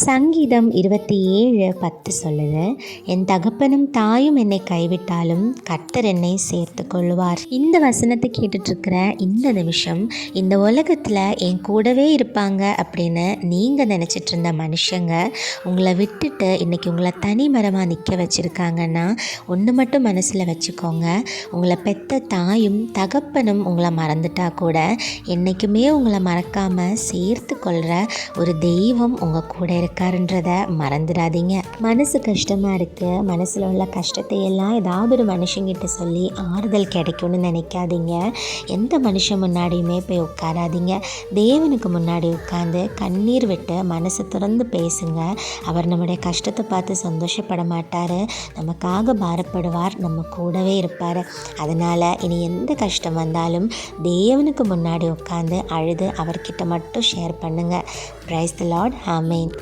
சங்கீதம் இருபத்தி ஏழு பத்து சொல்லுது என் தகப்பனும் தாயும் என்னை கைவிட்டாலும் கர்த்தர் என்னை சேர்த்து கொள்வார். இந்த வசனத்தை கேட்டுட்ருக்கிற இந்த நிமிஷம் இந்த உலகத்தில் என் கூடவே இருப்பாங்க அப்படின்னு நீங்கள் நினச்சிட்டு இருந்த மனுஷங்க உங்களை விட்டுட்டு இன்றைக்கி உங்களை தனி மரமாக நிற்க வச்சுருக்காங்கன்னா ஒன்று மட்டும் மனசில் வச்சுக்கோங்க உங்களை பெத்த தாயும் தகப்பனும் உங்களை மறந்துட்டா கூட என்றைக்குமே உங்களை மறக்காமல் சேர்த்து கொள்கிற ஒரு தெய்வம் உங்கள் கூட இருக்கு இருக்காருன்றத மறந்துடாதீங்க. மனசு கஷ்டமாக இருக்குது மனசில் உள்ள கஷ்டத்தை எல்லாம் ஏதாவது ஒரு மனுஷங்கிட்ட சொல்லி ஆறுதல் கிடைக்கும்னு நினைக்காதீங்க. எந்த மனுஷன் முன்னாடியுமே போய் உட்காராதீங்க. தேவனுக்கு முன்னாடி உட்காந்து கண்ணீர் விட்டு மனசு திறந்து பேசுங்க. அவர் நம்முடைய கஷ்டத்தை பார்த்து சந்தோஷப்பட மாட்டார். நமக்காக பாரப்படுவார். நம்ம கூடவே இருப்பார். அதனால் இனி எந்த கஷ்டம் வந்தாலும் தேவனுக்கு முன்னாடி உட்காந்து அழுது அவர்கிட்ட மட்டும் ஷேர் பண்ணுங்கள் ப்ரைஸ் த லார்ட் ஆமேன்